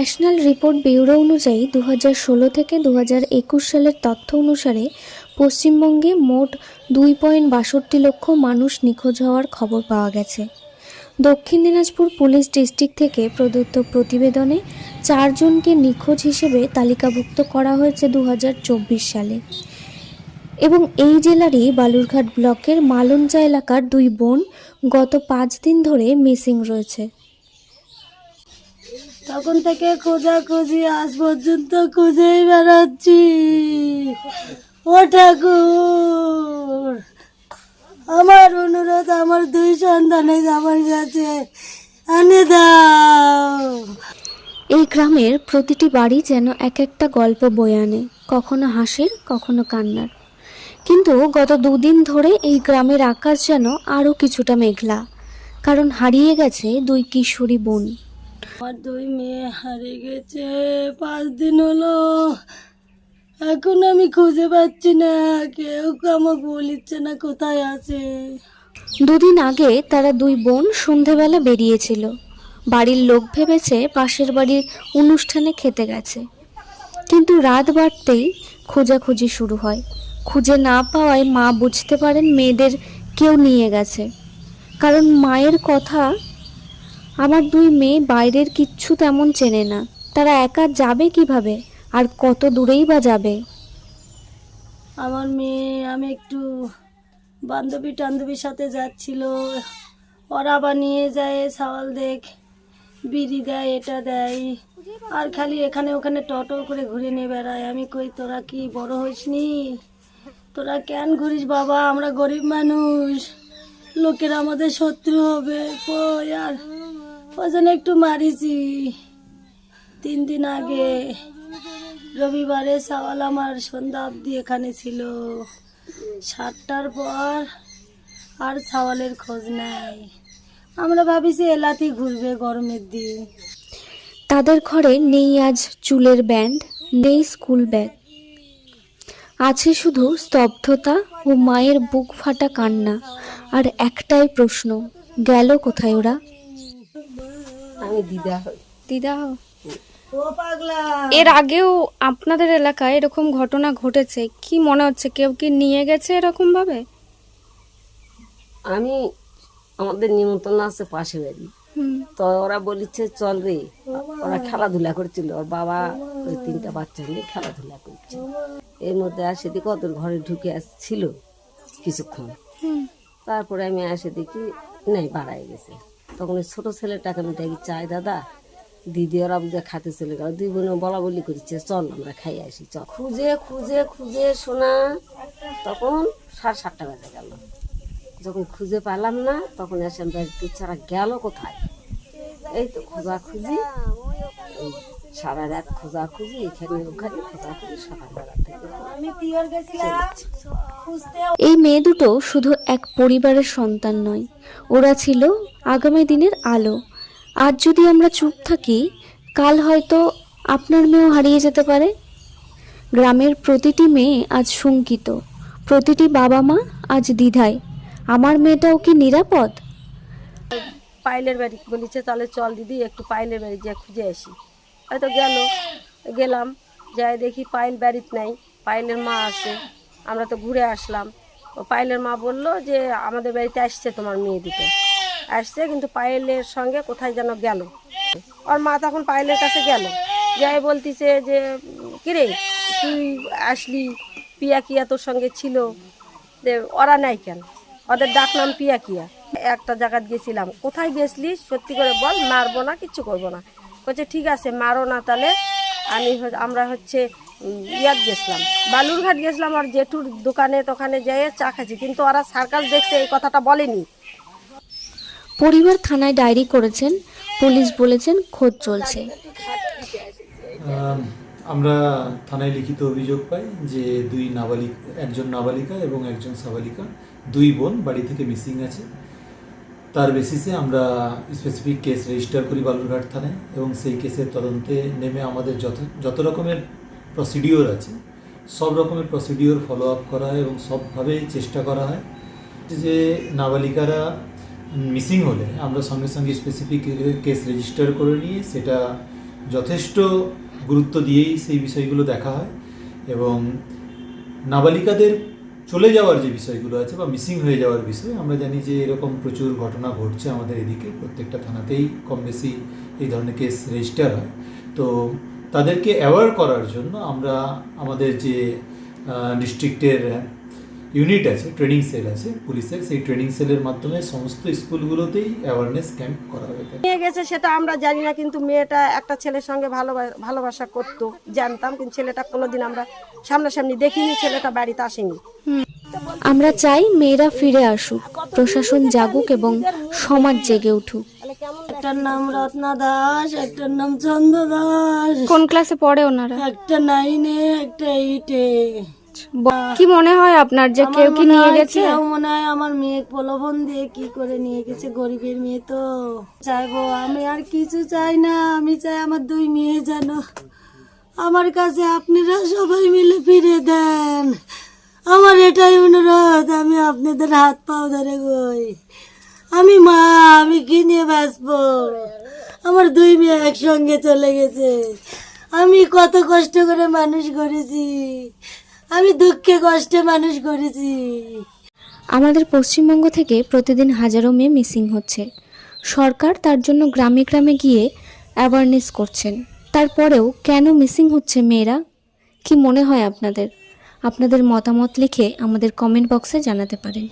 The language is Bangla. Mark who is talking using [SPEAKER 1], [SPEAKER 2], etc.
[SPEAKER 1] ন্যাশনাল রিপোর্ট ব্যুরো অনুযায়ী দু থেকে দু সালের তথ্য অনুসারে পশ্চিমবঙ্গে মোট দুই পয়েন্ট বাষট্টি লক্ষ মানুষ নিখোঁজ হওয়ার খবর পাওয়া গেছে। দক্ষিণ দিনাজপুর পুলিশ ডিস্ট্রিক্ট থেকে প্রদত্ত প্রতিবেদনে চারজনকে নিখোঁজ হিসেবে তালিকাভুক্ত করা হয়েছে দু হাজার চব্বিশ সালে। এবং এই জেলারই বালুরঘাট ব্লকের মালঞ্চা এলাকার দুই বোন গত পাঁচ দিন ধরে মিসিং রয়েছে।
[SPEAKER 2] তখন থেকে খোঁজাখুঁজি আজ পর্যন্ত খুঁজেই বেড়াচ্ছি। ও ঠাকুর, আমার অনুরোধ আমার দুই সন্তানের আমার কাছে আনে দাও।
[SPEAKER 1] এই গ্রামের প্রতিটি বাড়ি যেন এক একটা গল্প বয়ে আনে, কখনো হাসির, কখনো কান্নার। কিন্তু গত দুদিন ধরে এই গ্রামের আকাশ যেন আরও কিছুটা মেঘলা, কারণ হারিয়ে গেছে দুই কিশোরী বোন।
[SPEAKER 2] আমার দুই মেয়ে হারিয়ে গেছে, পাঁচ দিন হলো। এখন আমি খুঁজে পাচ্ছি না, কেউ আমাকে বলিচ্ছে না কোথায় আছে।
[SPEAKER 1] দুদিন আগে তারা দুই বোন সন্ধেবেলা বেরিয়েছিল। বাড়ির লোক ভেবেছে পাশের বাড়ির অনুষ্ঠানে খেতে গেছে। কিন্তু রাত বাড়তেই খোঁজাখুঁজি শুরু হয়। খুঁজে না পাওয়ায় মা বুঝতে পারেন মেয়েদের কেউ নিয়ে গেছে। কারণ মায়ের কথা আমার দুই মেয়ে বাইরের কিচ্ছু তেমন চেনে না। তারা একা যাবে কীভাবে? আর কত দূরেই বা যাবে?
[SPEAKER 2] আমার মেয়ে, আমি একটু বান্ধবী টান্ধবীর সাথে যাচ্ছিল। ওরা আবার নিয়ে যায়, সাওয়াল দেখ, বিড়ি দেয়, এটা দেয়। আর খালি এখানে ওখানে টোটো করে ঘুরে নিয়ে বেড়ায়। আমি কই, তোরা কি বড় হইসনি? তোরা কেন ঘুরিস বাবা? আমরা গরিব মানুষ। লোকেরা আমাদের শত্রু হবে। কই আর ওই জন্য একটু মারিছি। তিন দিন আগে রবিবারে সাওয়াল আমার সন্ধ্যা অবধি এখানে ছিল। সাতটার পর আর সাওয়ালের খোঁজ নাই। আমরা ভাবিছি এলাতি ঘুরবে গরমের দিন।
[SPEAKER 1] তাদের ঘরে নেই আজ চুলের ব্যান্ড, নেই স্কুল ব্যাগ। আছে শুধু স্তব্ধতা ও মায়ের বুক ফাটা কান্না। আর একটাই প্রশ্ন, গেল কোথায় ওরা?
[SPEAKER 2] আমি দিদা। হই
[SPEAKER 1] দিদা এর আগেও আপনাদের এলাকায় এরকম ঘটনা ঘটেছে। কি মনে হচ্ছে কেউ কি নিয়ে গেছে এরকম ভাবে
[SPEAKER 3] আমি আমাদের নিমন্ত্রণ আছে পাশে বাড়ি। তো ওরা বলিচ্ছে চল রে। ওরা খেলাধুলা করছিল। ওর বাবা ওই তিনটা বাচ্চা নিয়ে খেলাধুলা করছে। এর মধ্যে আসে দেখি ওদের ঘরে ঢুকে আসছিল কিছুক্ষণ। তারপরে আমি আসে দেখি নেই বাড়াই গেছে। তখন ওই ছোটো ছেলেটাকে আমি ডাকি চাই দাদা, দিদি ওরা বুঝে খাতে চলে গেল। দুই বোন বলা বলি করছে, চল আমরা খাই আসি, চল। খুঁজে খুঁজে খুঁজে শোনা তখন সাড়ে সাতটা বাজে গেল। যখন খুঁজে পেলাম না, তখন এসে আমরা ছাড়া গেল কোথায়? এই তো খোঁজাখুঁজি। এই সারা রাত খোঁজাখুঁজি এখানে ওখানে খোঁজাখুঁজি সকালবেলা থেকে
[SPEAKER 2] আমি পিওর গেছিলাম
[SPEAKER 1] এই মেয়ে দুটো শুধু এক পরিবারের সন্তান নয় ওরা ছিল আগামী দিনের আলো। আজ যদি আমরা চুপ থাকি কাল হয়তো আপনার মেয়েও হারিয়ে যেতে পারে। গ্রামের প্রতিটি মেয়ে আজ শঙ্কিত প্রতিটি বাবা মা আজ দ্বিধায়। আমার মেয়েটাও কি নিরাপদ?
[SPEAKER 3] পাইলের বাড়ি বলেছে তাহলে চল দিদি একটু পাইলের বাড়ি যা খুঁজে আসি। হয়তো গেল, গেলাম, যাই দেখি পাইল বাড়িতে নাই পাইলের মা আছে, আমরা তো ঘুরে আসলাম। ও পাইলের মা বলল যে, আমাদের বাড়িতে আসছে তোমার মেয়ে দিতে আসছে, কিন্তু পায়েলের সঙ্গে কোথায় যেন গেল। ওর মা তখন পায়েলের কাছে গেল। যাই বলতিছে যে, কিরে, তুই আসলি? পিয়া কিয়া তোর সঙ্গে ছিল? যে ওরা নাই কেন? ওদের ডাক নাম পিয়া কিয়া। একটা জায়গায় গেছিলাম। কোথায় গেছলি সত্যি করে বল, মারবো না, কিচ্ছু করব না। বলছে ঠিক আছে মারো না তাহলে। আমি আমরা হচ্ছে ইয়াত গেছিলাম। বালুরঘাট গেছিলাম আর জেঠুর দোকানে তোখানে যেয়ে চা খাচ্ছি কিন্তু ওরা সার্কাস দেখছে এই কথাটা বলেনি।
[SPEAKER 1] পরিবার থানায় ডায়েরি করেছেন পুলিশ বলেছেন খোঁজ চলছে।
[SPEAKER 4] আমরা থানায় লিখিত অভিযোগ পাই যে দুই নাবালিক একজন নাবালিকা এবং একজন সাবালিকা দুই বোন বাড়ি থেকে মিসিং আছে। তার বেসিসে আমরা স্পেসিফিক কেস রেজিস্টার করি বালুরঘাট থানায় এবং সেই কেসের তদন্তে নেমে আমাদের যত যত রকমের প্রসিডিওর আছে, সব রকমের প্রসিডিওর ফলো আপ করা হয় এবং সবভাবেই চেষ্টা করা হয় যে নাবালিকারা মিসিং হলে আমরা সঙ্গে সঙ্গে স্পেসিফিক কেস রেজিস্টার করে নিয়ে সেটা যথেষ্ট গুরুত্ব দিয়েই সেই বিষয়গুলো দেখা হয় এবং নাবালিকাদের চলে যাওয়ার যে বিষয়গুলো আছে বা মিসিং হয়ে যাওয়ার বিষয়, আমরা জানি যে এরকম প্রচুর ঘটনা ঘটছে আমাদের এদিকে। প্রত্যেকটা থানাতেই কম বেশি এই ধরনের কেস রেজিস্টার হয়। তো তাদেরকে অ্যাওয়ার করার জন্য আমরা আমাদের যে ডিস্ট্রিক্টের ইউনিট আছে ট্রেনিং সেল আছে পুলিশের সেই ট্রেনিং সেলের মাধ্যমে সমস্ত স্কুলগুলোতেই অ্যাওয়ারনেস ক্যাম্প করা হয়ে থাকে।
[SPEAKER 3] নিয়ে গেছে সেটা আমরা জানি না কিন্তু মেয়েটা একটা ছেলের সঙ্গে ভালো ভালোবাসা করতো জানতাম কিন্তু ছেলেটা কোনোদিন আমরা সামনাসামনি দেখিনি ছেলেটা বাড়িতে আসেনি।
[SPEAKER 1] আমরা চাই মেয়েরা ফিরে আসুক প্রশাসন জাগুক এবং সমাজ জেগে উঠুক।
[SPEAKER 2] একটার নাম রত্না দাস একটার নাম চন্দ্র দাস।
[SPEAKER 5] কোন ক্লাসে পড়ে ওনারা?
[SPEAKER 2] একটা নাইনে একটা এইটে
[SPEAKER 5] কি মনে হয় আপনার যে কেউ কি নিয়ে গেছে?
[SPEAKER 2] মনে হয় আমার মেয়ে প্রলোভন দিয়ে কি করে নিয়ে গেছে? গরিবের মেয়ে তো। চাইব আমি আর কিছু চাই না। আমি চাই আমার দুই মেয়ে যেন আমার কাছে আপনারা সবাই মিলে ফিরে দেন। আমার এটাই অনুরোধ আমি আপনাদের হাত পাও ধরে গই। আমি মা আমি কি নিয়ে বাঁচবো আমার দুই মেয়ে একসঙ্গে চলে গেছে। আমি কত কষ্ট করে মানুষ করেছি। আমি দুঃখে কষ্টে মানুষ করেছি।
[SPEAKER 1] আমাদের পশ্চিমবঙ্গ থেকে প্রতিদিন হাজারো মেয়ে মিসিং হচ্ছে। সরকার তার জন্য গ্রামে গ্রামে গিয়ে অ্যাওয়ারনেস করছেন। তারপরেও কেন মিসিং হচ্ছে মেয়েরা? কি মনে হয় আপনাদের? আপনাদের মতামত লিখে আমাদের কমেন্ট বক্সে জানাতে পারেন।